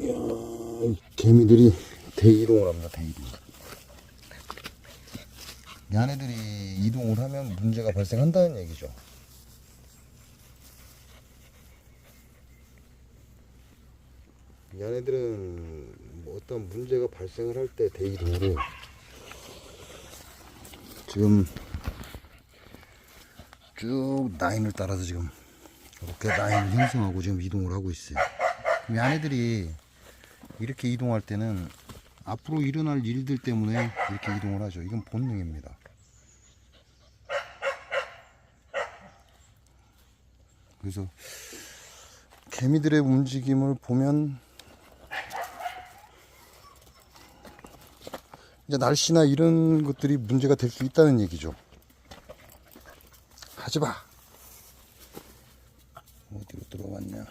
이야, 개미들이 대이동을 합니다, 대이동. 얘네들이 이동을 하면 문제가 발생한다는 얘기죠. 얘네들은 뭐 어떤 문제가 발생을 할 때 대이동을 해요. 지금 쭉 라인을 따라서 지금 이렇게 라인을 형성하고 지금 이동을 하고 있어요. 얘네들이 이렇게 이동할 때는 앞으로 일어날 일들 때문에 이렇게 이동을 하죠. 이건 본능입니다. 그래서 개미들의 움직임을 보면 이제 날씨나 이런 것들이 문제가 될 수 있다는 얘기죠. 하지 마. 어디로 들어왔냐?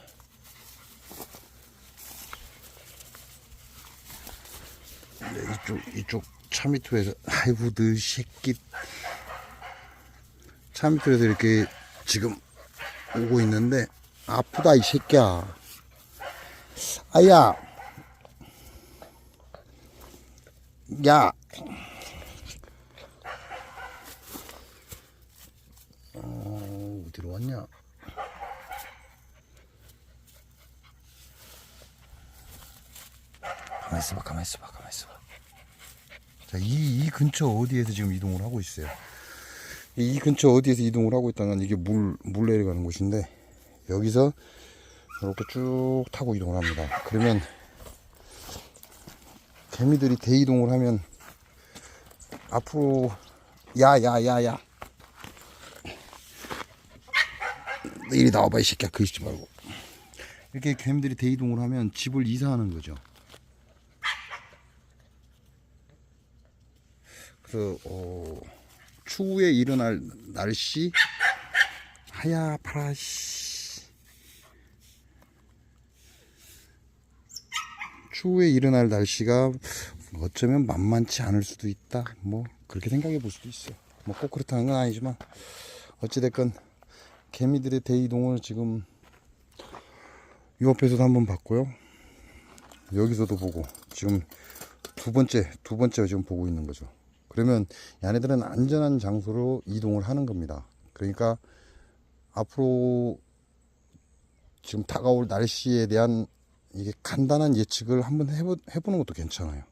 이쪽 이쪽 차 밑에서 아이고 너 새끼 차 밑에서 이렇게 지금 오고 있는데 아프다 이 새끼야. 아야. 야. 어, 어디로 왔냐? 가만 있어봐, 가만 있어봐, 가만 있어봐. 자, 이, 이 근처 어디에서 지금 이동을 하고 있어요. 이, 이 근처 어디에서 이동을 하고 있다는 이게 물, 물 내려가는 곳인데, 여기서 이렇게 쭉 타고 이동을 합니다. 그러면, 개미들이 대이동을 하면, 앞으로, 야, 야, 야, 야. 너 이리 나와봐, 이 새끼야. 그 있지 말고. 이렇게 개미들이 대이동을 하면 집을 이사하는 거죠. 그래서 어, 추후에 일어날 날씨? 하야 파라시 추후에 일어날 날씨가 어쩌면 만만치 않을 수도 있다. 뭐 그렇게 생각해 볼 수도 있어요 뭐꼭 그렇다는 건 아니지만 어찌됐건 개미들의 대이동을 지금 이 옆에서도 한번 봤고요. 여기서도 보고 지금 두 번째 두 번째 지금 보고 있는 거죠 그러면 얘네들은 안전한 장소로 이동을 하는 겁니다. 그러니까 앞으로 지금 다가올 날씨에 대한 이게 간단한 예측을 한번 해보, 해보는 것도 괜찮아요.